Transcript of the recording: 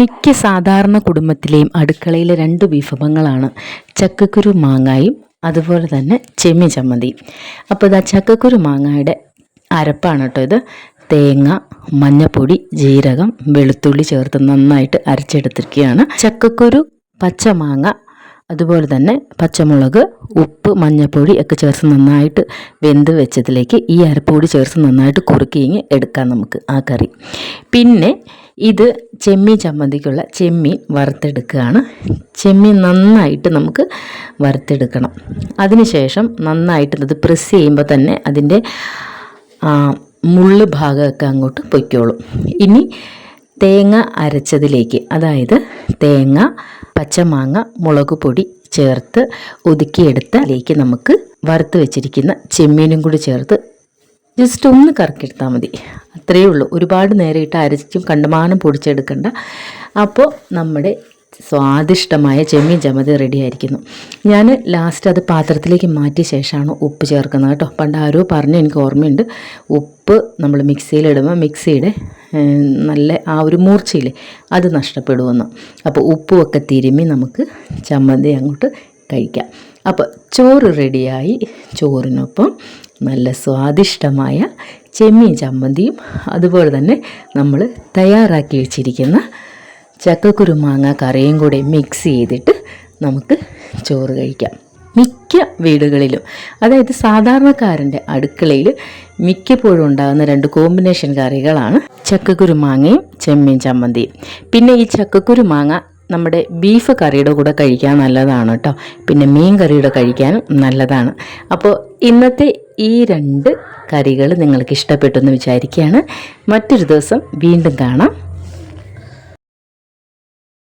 മിക്ക സാധാരണ കുടുംബത്തിലെയും അടുക്കളയിലെ രണ്ട് വിഭവങ്ങളാണ് ചക്കക്കുരു മാങ്ങായും അതുപോലെ തന്നെ ചെമ്മീൻ ചമ്മന്തി. അപ്പോൾ ഇതാ ചക്കക്കുരു മാങ്ങയുടെ അരപ്പാണ് കേട്ടോ ഇത്. തേങ്ങ മഞ്ഞപ്പൊടി ജീരകം വെളുത്തുള്ളി ചേർത്ത് നന്നായിട്ട് അരച്ചെടുത്തിരിക്കുകയാണ്. ചക്കക്കുരു പച്ചമാങ്ങ അതുപോലെ തന്നെ പച്ചമുളക് ഉപ്പ് മഞ്ഞൾപ്പൊടി ഒക്കെ ചേർത്ത് നന്നായിട്ട് വെന്ത് വെച്ചതിലേക്ക് ഈ അരപ്പൊടി ചേർത്ത് നന്നായിട്ട് കുറുക്കിങ്ങി എടുക്കാം നമുക്ക് ആ കറി. പിന്നെ ഇത് ചെമ്മീൻ ചമ്മന്തിക്കുള്ള ചെമ്മീൻ വറുത്തെടുക്കുകയാണ്. ചെമ്മീൻ നന്നായിട്ട് നമുക്ക് വറുത്തെടുക്കണം. അതിനുശേഷം നന്നായിട്ട് ഇത് പ്രസ് ചെയ്യുമ്പോൾ തന്നെ അതിന്റെ മുള്ള് ഭാഗമൊക്കെ അങ്ങോട്ട് പൊയ്ക്കോളും. ഇനി തേങ്ങ അരച്ചതിലേക്ക് അതായത് തേങ്ങ പച്ചമാങ്ങ മുളക് പൊടി ചേർത്ത് ഒതുക്കിയെടുത്തതിലേക്ക് നമുക്ക് വറുത്ത് വെച്ചിരിക്കുന്ന ചെമ്മീനും കൂടി ചേർത്ത് ജസ്റ്റ് ഒന്ന് കറക്കിയെടുത്താൽ മതി. അത്രയേ ഉള്ളൂ. ഒരുപാട് നേരം ഇട്ട് അരച്ചും കണ്ടമാനം പൊടിച്ചെടുക്കണ്ട. അപ്പോൾ നമ്മുടെ സ്വാദിഷ്ടമായ ചെമ്മീൻ ചമ്മതി റെഡിയായിരിക്കുന്നു ഞാൻ ലാസ്റ്റ് അത് പാത്രത്തിലേക്ക് മാറ്റിയ ശേഷമാണ് ഉപ്പ് ചേർക്കുന്നത് കേട്ടോ. പണ്ട് ആരോ പറഞ്ഞു എനിക്ക് ഓർമ്മയുണ്ട്. ഉപ്പ് നമ്മൾ മിക്സിയിലിടുമ്പോൾ മിക്സിയുടെ നല്ല ആ ഒരു മൂർച്ചയില്ലേ അത് നഷ്ടപ്പെടുമെന്ന്. അപ്പോൾ ഉപ്പുമൊക്കെ തിരുമ്മി നമുക്ക് ചമ്മന്തി അങ്ങോട്ട് കഴിക്കാം. അപ്പോൾ ചോറ് റെഡിയായി ചോറിനൊപ്പം നല്ല സ്വാദിഷ്ടമായ ചെമ്മീൻ ചമ്മന്തിയും അതുപോലെ തന്നെ നമ്മൾ തയ്യാറാക്കി വെച്ചിരിക്കുന്ന ചക്കക്കുരു മാങ്ങ കറിയും കൂടി മിക്സ് ചെയ്തിട്ട് നമുക്ക് ചോറ് കഴിക്കാം. മിക്ക വീടുകളിലും അതായത് സാധാരണക്കാരന്റെ അടുക്കളയിൽ മിക്കപ്പോഴും ഉണ്ടാകുന്ന രണ്ട് കോമ്പിനേഷൻ കറികളാണ് ചക്കക്കുരു മാങ്ങയും ചെമ്മീൻ ചമ്മന്തിയും. പിന്നെ ഈ ചക്കക്കുരു മാങ്ങ നമ്മുടെ ബീഫ് കറിയുടെ കൂടെ കഴിക്കാൻ നല്ലതാണ് കേട്ടോ. പിന്നെ മീൻ കറിയുടെ കഴിക്കാനും നല്ലതാണ്. അപ്പോൾ ഇന്നത്തെ ഈ രണ്ട് കറികൾ നിങ്ങൾക്ക് ഇഷ്ടപ്പെട്ടു എന്ന് വിചാരിക്കുകയാണ്. മറ്റൊരു ദിവസം വീണ്ടും കാണാം.